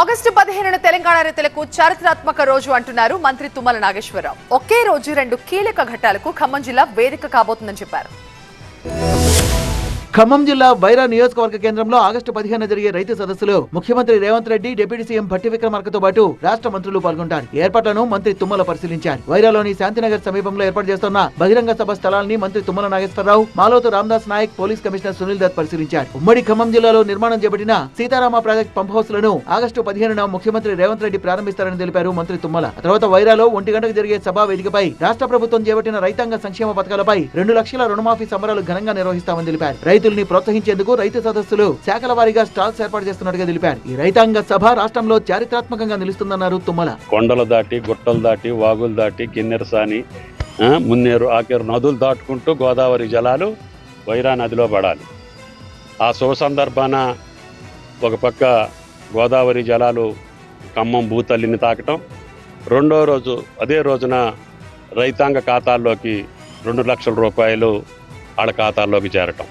August పదిహేనున తెలంగాణ రైతులకు చారిత్రాత్మక రోజు అంటున్నారు మంత్రి తుమ్మల నాగేశ్వరరావు. ఒకే రోజు రెండు కీలక ఘట్టాలకు ఖమ్మం జిల్లా వేదిక కాబోతుందని చెప్పారు. ఖమ్మం జిల్లా వైరా నియోజకవర్గ కేంద్రంలో ఆగస్టు పదిహేను జరిగే రైతు సదస్సులో ముఖ్యమంత్రి రేవంత్ రెడ్డి డిప్యూటీ సీఎం భట్టి విక్రమార్కతో పాటు రాష్ట్ర మంత్రులు పాల్గొంటారు. ఏర్పాట్లను మంత్రి తుమ్మల పరిశీలించారు. వైరాలోని శాంతినగర్ సమీపంలో ఏర్పాటు చేస్తున్న బహిరంగ సభ స్థలాన్ని మంత్రి తుమ్మల నాగేశ్వరరావు మాలోతు రామదాస్ నాయక్ పోలీస్ కమిషనర్ సునీల్ దత్ పరిశీలించారు. ఉమ్మడి ఖమ్మం జిల్లాలో నిర్మాణం చేపట్టిన సీతారామ ప్రాజెక్ట్ పంప్ హౌస్లను ఆగస్టు పదిహేనున ముఖ్యమంత్రి రేవంత్ రెడ్డి ప్రారంభిస్తారని తెలిపారు మంత్రి తుమ్మల. తర్వాత వైరాలో ఒంటి గంటకు జరిగే సభా వేదికపై రాష్ట్ర ప్రభుత్వం చేపట్టిన రైతాంగ సంక్షేమ పథకాలపై రెండు లక్షల రుణమాఫీ సంబరాలు ఘనంగా నిర్వహిస్తామని తెలిపారు. రైతుల్ని ప్రోత్సహించేందుకు రైతు సదస్సులు శాఖల వారీగా స్టాల్స్ ఏర్పాటు చేస్తున్నట్టుగా తెలిపారు. ఈ రైతాంగ సభ రాష్ట్రంలో చారిత్రాత్మకంగా నిలుస్తుందన్నారు తుమ్మల. కొండలు దాటి గుట్టలు దాటి వాగులు దాటి కిన్నెరసాని సాని మున్నేరు ఆకేరు నదులు దాటుకుంటూ గోదావరి జలాలు వైరా నదిలో పడాలి. ఆ శుభ సందర్భాన ఒక పక్క గోదావరి జలాలు ఖమ్మం భూతల్లిని తాకటం రెండో రోజు అదే రోజున రైతాంగ ఖాతాల్లోకి రెండు లక్షల రూపాయలు వాళ్ళ ఖాతాల్లోకి చేరటం.